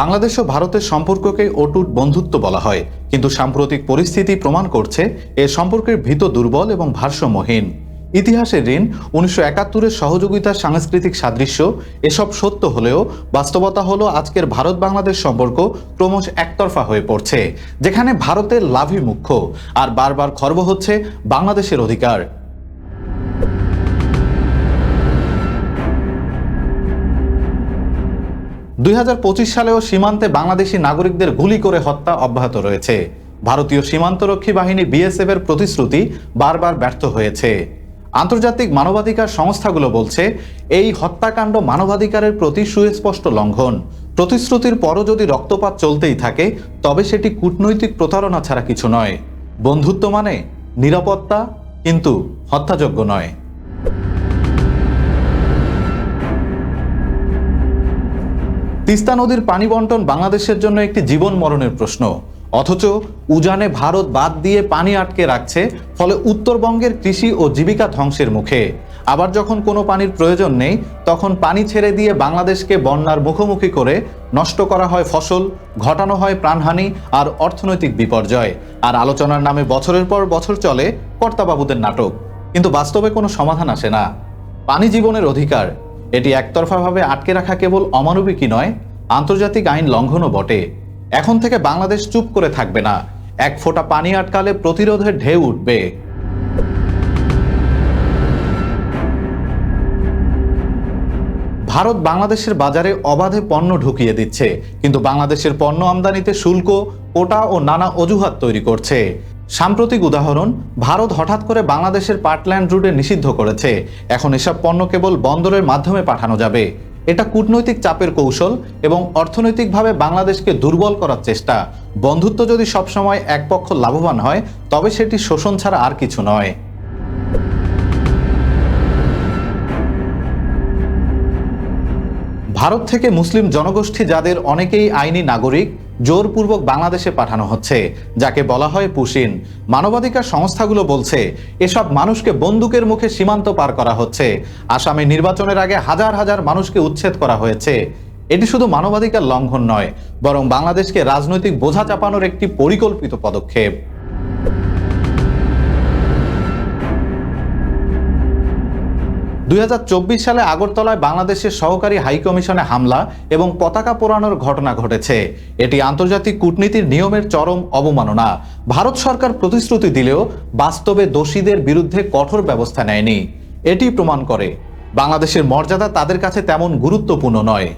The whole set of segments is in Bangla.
বাংলাদেশ ও ভারতের সম্পর্ককে অটুট বন্ধুত্ব বলা হয়। কিন্তু সাম্প্রতিক পরিস্থিতি প্রমাণ করছে, এ সম্পর্কের ভীত দুর্বল এবং ভারসাম্যহীন। ইতিহাসের ঋণ, উনিশশো একাত্তরের সহযোগিতার সাংস্কৃতিক সাদৃশ্য, এসব সত্য হলেও বাস্তবতা হলো আজকের ভারত বাংলাদেশ সম্পর্ক ক্রমশ একতরফা হয়ে পড়ছে, যেখানে ভারতের লাভই মুখ্য, আর বারবার খর্ব হচ্ছে বাংলাদেশের অধিকার। দুই হাজার পঁচিশ সালেও সীমান্তে বাংলাদেশি নাগরিকদের গুলি করে হত্যা অব্যাহত রয়েছে। ভারতীয় সীমান্তরক্ষী বাহিনী বিএসএফ এর প্রতিশ্রুতি বারবার ব্যর্থ হয়েছে। আন্তর্জাতিক মানবাধিকার সংস্থাগুলো বলছে, এই হত্যাকাণ্ড মানবাধিকারের প্রতি সুস্পষ্ট লঙ্ঘন। প্রতিশ্রুতির পরও যদি রক্তপাত চলতেই থাকে, তবে সেটি কূটনৈতিক প্রতারণা ছাড়া কিছু নয়। বন্ধুত্ব মানে নিরাপত্তা, কিন্তু হত্যাযোগ্য নয়। তিস্তা নদীর পানি বন্টন বাংলাদেশের জন্য একটি জীবন মরণের প্রশ্ন। অথচ উজানে ভারত বাদ দিয়ে পানি আটকে রাখছে, ফলে উত্তরবঙ্গের কৃষি ও জীবিকা ধ্বংসের মুখে। আবার যখন কোনো পানির প্রয়োজন নেই, তখন পানি ছেড়ে দিয়ে বাংলাদেশকে বন্যার মুখোমুখি করে নষ্ট করা হয় ফসল, ঘটানো হয় প্রাণহানি আর অর্থনৈতিক বিপর্যয়। আর আলোচনার নামে বছরের পর বছর চলে কর্তাবাবুদের নাটক। কিন্তু বাস্তবে কোনো সমাধান আসে না। পানি জীবনের অধিকার এটি একতরফাভাবে আটকে রাখা কেবল অমানবিকই নয়, আন্তর্জাতিক আইন লঙ্ঘনও বটে। এখন থেকে বাংলাদেশ চুপ করে থাকবে না। এক ফোঁটা পানি আটকালে প্রতিরোধের ঢেউ উঠবে। ভারত বাংলাদেশের বাজারে অবাধে পণ্য ঢুকিয়ে দিচ্ছে, কিন্তু বাংলাদেশের পণ্য আমদানিতে শুল্ক, কোটা ও নানা অজুহাত তৈরি করছে। সাম্প্রতিক উদাহরণ, ভারত হঠাৎ করে বাংলাদেশের পার্টল্যান্ড রুটে নিষিদ্ধ করেছে। এখন এসব পণ্য কেবল বন্দরের মাধ্যমে পাঠানো যাবে। এটা কূটনৈতিক চাপের কৌশল এবং অর্থনৈতিকভাবে বাংলাদেশকে দুর্বল করার চেষ্টা। বন্ধুত্ব যদি সবসময় এক পক্ষ লাভবান হয়, তবে সেটি শোষণ ছাড়া আর কিছু নয়। ভারত থেকে মুসলিম জনগোষ্ঠী যাদের অনেকেই আইনি নাগরিক জোরপূর্বক বাংলাদেশে পাঠানো হচ্ছে, যাকে বলা হয় পুশিন। মানবাধিকার সংস্থাগুলো বলছে, এসব মানুষকে বন্দুকের মুখে সীমান্ত পার করা হচ্ছে। আসামে নির্বাচনের আগে হাজার হাজার মানুষকে উচ্ছেদ করা হয়েছে। এটি শুধু মানবাধিকার লঙ্ঘন নয়, বরং বাংলাদেশকে রাজনৈতিক বোঝা চাপানোর একটি পরিকল্পিত পদক্ষেপ। দুই হাজার চব্বিশ সালে আগরতলায় বাংলাদেশের সহকারী হাইকমিশনে হামলা এবং পতাকা পোড়ানোর ঘটনা ঘটেছে। এটি আন্তর্জাতিক কূটনীতির নিয়মের চরম অবমাননা। ভারত সরকার প্রতিশ্রুতি দিলেও বাস্তবে দোষীদের বিরুদ্ধে কঠোর ব্যবস্থা নেয়নি। এটি প্রমাণ করে, বাংলাদেশের মর্যাদা তাদের কাছে তেমন গুরুত্বপূর্ণ নয়।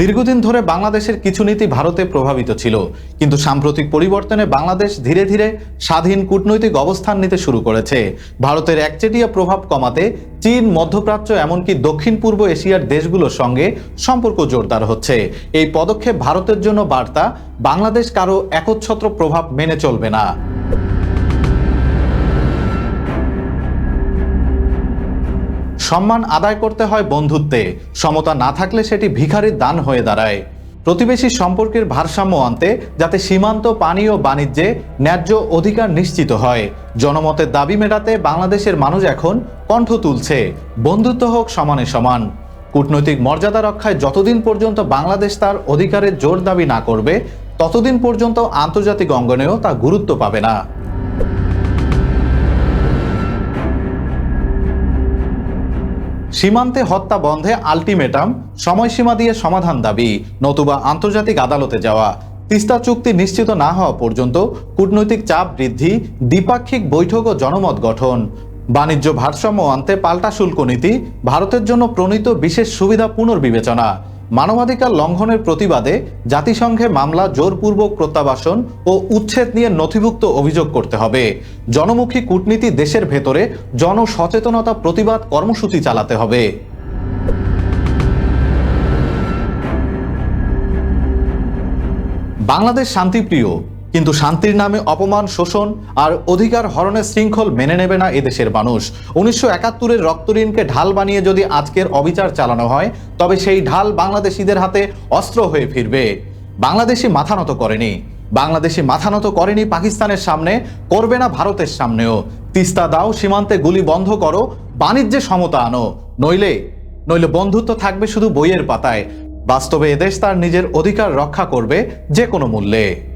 দীর্ঘদিন ধরে বাংলাদেশের কিছু নীতি ভারতে প্রভাবিত ছিল, কিন্তু সাম্প্রতিক পরিবর্তনে বাংলাদেশ ধীরে ধীরে স্বাধীন কূটনৈতিক অবস্থান নিতে শুরু করেছে। ভারতের একচেটিয়া প্রভাব কমাতে চীন, মধ্যপ্রাচ্য, এমনকি দক্ষিণ পূর্ব এশিয়ার দেশগুলোর সঙ্গে সম্পর্ক জোরদার হচ্ছে। এই পদক্ষেপ ভারতের জন্য বার্তা, বাংলাদেশ কারও একচ্ছত্র প্রভাব মেনে চলবে না। সম্মান আদায় করতে হয় বন্ধুত্বে। সমতা না থাকলে সেটি ভিখারির দান হয়ে দাঁড়ায়। প্রতিবেশী সম্পর্কের ভারসাম্য আনতে, যাতে সীমান্ত পানি ও বাণিজ্যে ন্যায্য অধিকার নিশ্চিত হয়। জনমতের দাবি মেটাতে বাংলাদেশের মানুষ এখন কণ্ঠ তুলছে। বন্ধুত্ব হোক সমানে সমান। কূটনৈতিক মর্যাদা রক্ষায় যতদিন পর্যন্ত বাংলাদেশ তার অধিকারের জোর দাবি না করবে, ততদিন পর্যন্ত আন্তর্জাতিক অঙ্গনেও তা গুরুত্ব পাবে না। সীমান্তে হত্যা বন্ধে আলটিমেটাম, সময়সীমা দিয়ে সমাধান দাবি, নতুবা আন্তর্জাতিক আদালতে যাওয়া। তিস্তা চুক্তি নিশ্চিত না হওয়া পর্যন্ত কূটনৈতিক চাপ বৃদ্ধি, দ্বিপাক্ষিক বৈঠক ও জনমত গঠন। বাণিজ্য ভারসাম্য আনতে পাল্টা শুল্ক নীতি, ভারতের জন্য প্রণীত বিশেষ সুবিধা পুনর্বিবেচনা। মানবাধিকার লঙ্ঘনের প্রতিবাদে জাতিসংঘে মামলা, জোরপূর্বক প্রত্যাবাসন ও উচ্ছেদ নিয়ে নথিভুক্ত অভিযোগ করতে হবে। জনমুখী কূটনীতি দেশের ভেতরে জনসচেতনতা প্রতিবাদ কর্মসূচি চালাতে হবে। বাংলাদেশ শান্তিপ্রিয় কিন্তু শান্তির নামে অপমান, শোষণ আর অধিকার হরণের শৃঙ্খল মেনে নেবে না এদেশের মানুষ। উনিশশো একাত্তরের রক্তঋণকে ঢাল বানিয়ে যদি আজকের অবিচার চালানো হয়, তবে সেই ঢাল বাংলাদেশিদের হাতে অস্ত্র হয়ে ফিরবে। বাংলাদেশি মাথা নত করেনি। বাংলাদেশি মাথা নত করেনি পাকিস্তানের সামনে, করবে না ভারতের সামনেও। তিস্তা দাও, সীমান্তে গুলি বন্ধ করো, বাণিজ্যে সমতা আনো। নইলে নইলে বন্ধুত্ব থাকবে শুধু বইয়ের পাতায়। বাস্তবে এদেশ তার নিজের অধিকার রক্ষা করবে যে কোনো মূল্যে।